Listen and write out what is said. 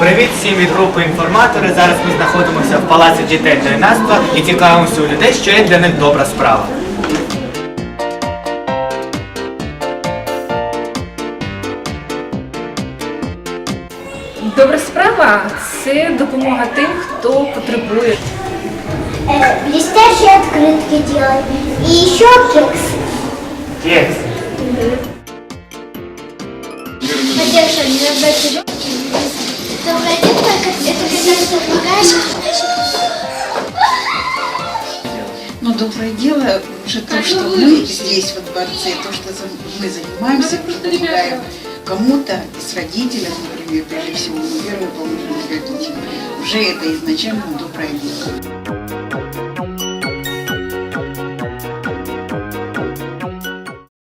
Привіт всім від групи інформатори. Зараз ми знаходимося в палаці дітей та юнацтва і цікавимося у людей, що є для них добра справа. Добра справа це допомога тим, хто потребує. Блестящие открытки делать. И еще кекс. Кекс. Доброе детство, это когда ты помогаешь. Но доброе дело уже то, что мы здесь во дворце, то, что мы занимаемся, помогаем кому-то из родителей, например, прежде всего, мы первые родителям. Уже это изначально доброе дело.